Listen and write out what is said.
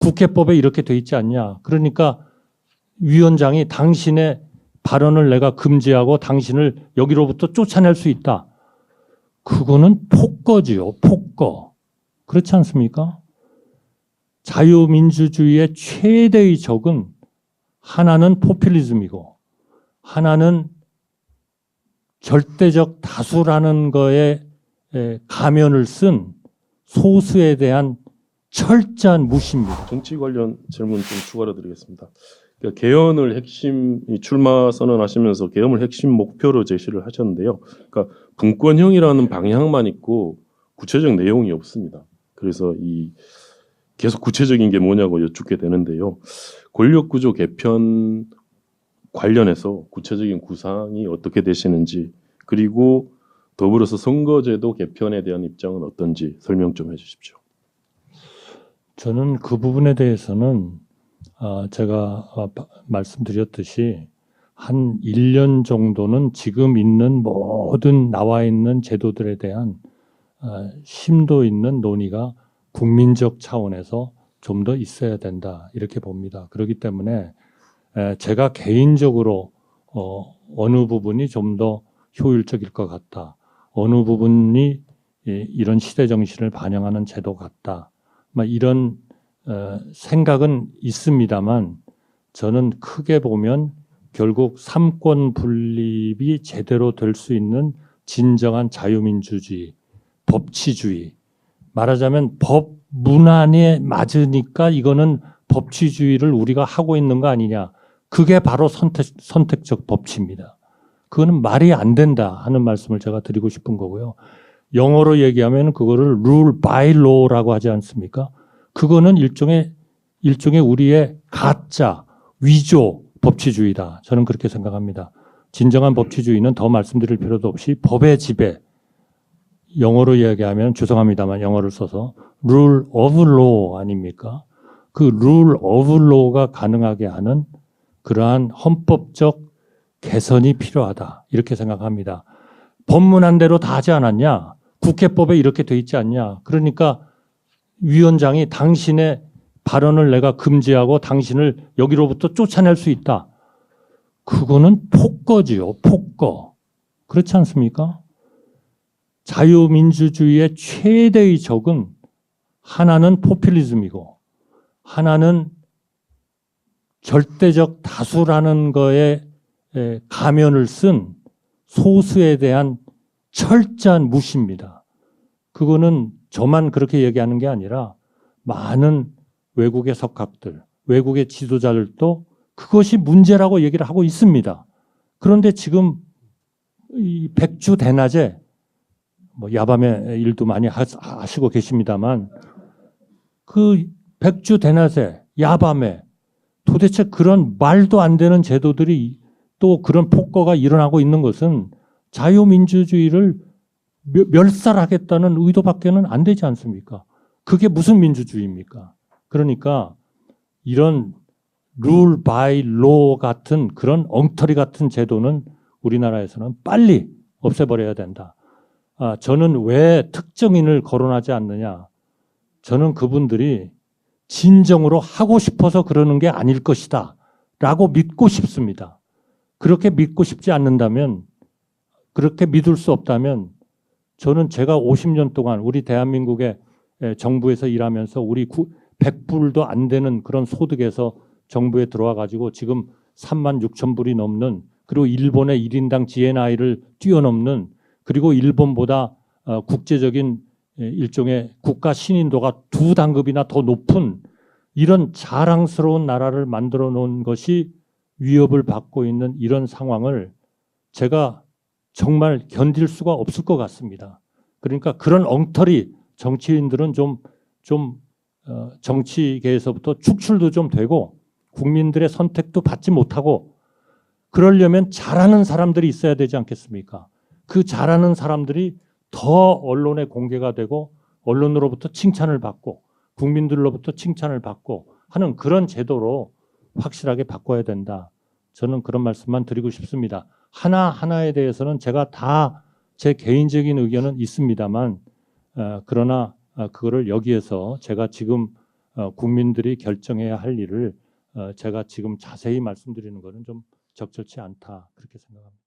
국회법에 이렇게 돼 있지 않냐. 그러니까 위원장이 당신의 발언을 내가 금지하고 당신을 여기로부터 쫓아낼 수 있다. 그거는 폭거지요. 폭거. 그렇지 않습니까? 자유민주주의의 최대의 적은 하나는 포퓰리즘이고 하나는 절대적 다수라는 거에 에, 가면을 쓴 소수에 대한 철저한 무시입니다. 정치 관련 질문 좀 추가로 드리겠습니다. 그러니까 개헌을 핵심 이 출마 선언하시면서 개헌을 핵심 목표로 제시를 하셨는데요. 그러니까 분권형이라는 방향만 있고 구체적 내용이 없습니다. 그래서 이 계속 구체적인 게 뭐냐고 여쭙게 되는데요. 권력 구조 개편 관련해서 구체적인 구상이 어떻게 되시는지 그리고 더불어서 선거제도 개편에 대한 입장은 어떤지 설명 좀 해주십시오. 저는 그 부분에 대해서는 아, 제가 아, 바- 말씀드렸듯이 한 1년 정도는 지금 있는 모든 나와 있는 제도들에 대한 아, 심도 있는 논의가 국민적 차원에서 좀 더 있어야 된다 이렇게 봅니다. 그렇기 때문에 에, 제가 개인적으로 어, 어느 부분이 좀 더 효율적일 것 같다. 어느 부분이 이- 이런 시대 정신을 반영하는 제도 같다. 막 이런 어, 생각은 있습니다만 저는 크게 보면 결국 삼권 분립이 제대로 될 수 있는 진정한 자유민주주의, 법치주의. 말하자면 법 문안에 맞으니까 이거는 법치주의를 우리가 하고 있는 거 아니냐. 그게 바로 선택, 선택적 법치입니다. 그거는 말이 안 된다 하는 말씀을 제가 드리고 싶은 거고요. 영어로 얘기하면 그거를 rule by law라고 하지 않습니까? 그거는 일종의 일종의 우리의 가짜 위조 법치주의다. 저는 그렇게 생각합니다. 진정한 법치주의는 더 말씀드릴 필요도 없이 법의 지배 영어로 이야기하면 죄송합니다만 영어를 써서 rule of law 아닙니까? 그 rule of law가 가능하게 하는 그러한 헌법적 개선이 필요하다. 이렇게 생각합니다. 법문안대로 다 하지 않았냐? 국회법에 이렇게 돼 있지 않냐? 그러니까 위원장이 당신의 발언을 내가 금지하고 당신을 여기로부터 쫓아낼 수 있다. 그거는 폭거지요. 폭거. 그렇지 않습니까? 자유민주주의의 최대의 적은 하나는 포퓰리즘이고 하나는 절대적 다수라는 거에 에, 가면을 쓴 소수에 대한 철저한 무시입니다. 그거는 저만 그렇게 얘기하는 게 아니라 많은 외국의 석학들, 외국의 지도자들도 그것이 문제라고 얘기를 하고 있습니다. 그런데 지금 이 백주 대낮에 뭐 야밤에 일도 많이 하- 하시고 계십니다만 그 백주 대낮에 야밤에 도대체 그런 말도 안 되는 제도들이 또 그런 폭거가 일어나고 있는 것은 자유민주주의를 멸- 멸살하겠다는 의도밖에는 안 되지 않습니까? 그게 무슨 민주주의입니까? 그러니까 이런 룰 바이 로 같은 그런 엉터리 같은 제도는 우리나라에서는 빨리 없애버려야 된다. 아, 저는 왜 특정인을 거론하지 않느냐? 저는 그분들이 진정으로 하고 싶어서 그러는 게 아닐 것이다. 라고 믿고 싶습니다. 그렇게 믿고 싶지 않는다면, 그렇게 믿을 수 없다면, 저는 제가 50년 동안 우리 대한민국의 에, 정부에서 일하면서 우리 구, 100불도 안 되는 그런 소득에서 정부에 들어와 가지고 지금 3만 6천 불이 넘는 그리고 일본의 1인당 GNI를 뛰어넘는 그리고 일본보다 어, 국제적인 에, 일종의 국가 신인도가 두 단급이나 더 높은 이런 자랑스러운 나라를 만들어 놓은 것이 위협을 받고 있는 이런 상황을 제가 정말 견딜 수가 없을 것 같습니다. 그러니까 그런 엉터리 정치인들은 좀, 좀, 어, 정치계에서부터 축출도 좀 되고 국민들의 선택도 받지 못하고 그러려면 잘하는 사람들이 있어야 되지 않겠습니까? 그 잘하는 사람들이 더 언론에 공개가 되고 언론으로부터 칭찬을 받고 국민들로부터 칭찬을 받고 하는 그런 제도로 확실하게 바꿔야 된다. 저는 그런 말씀만 드리고 싶습니다. 하나하나에 대해서는 제가 다 제 개인적인 의견은 있습니다만, 어, 그러나 어, 그거를 여기에서 제가 지금 어, 국민들이 결정해야 할 일을 어, 제가 지금 자세히 말씀드리는 것은 좀 적절치 않다 그렇게 생각합니다.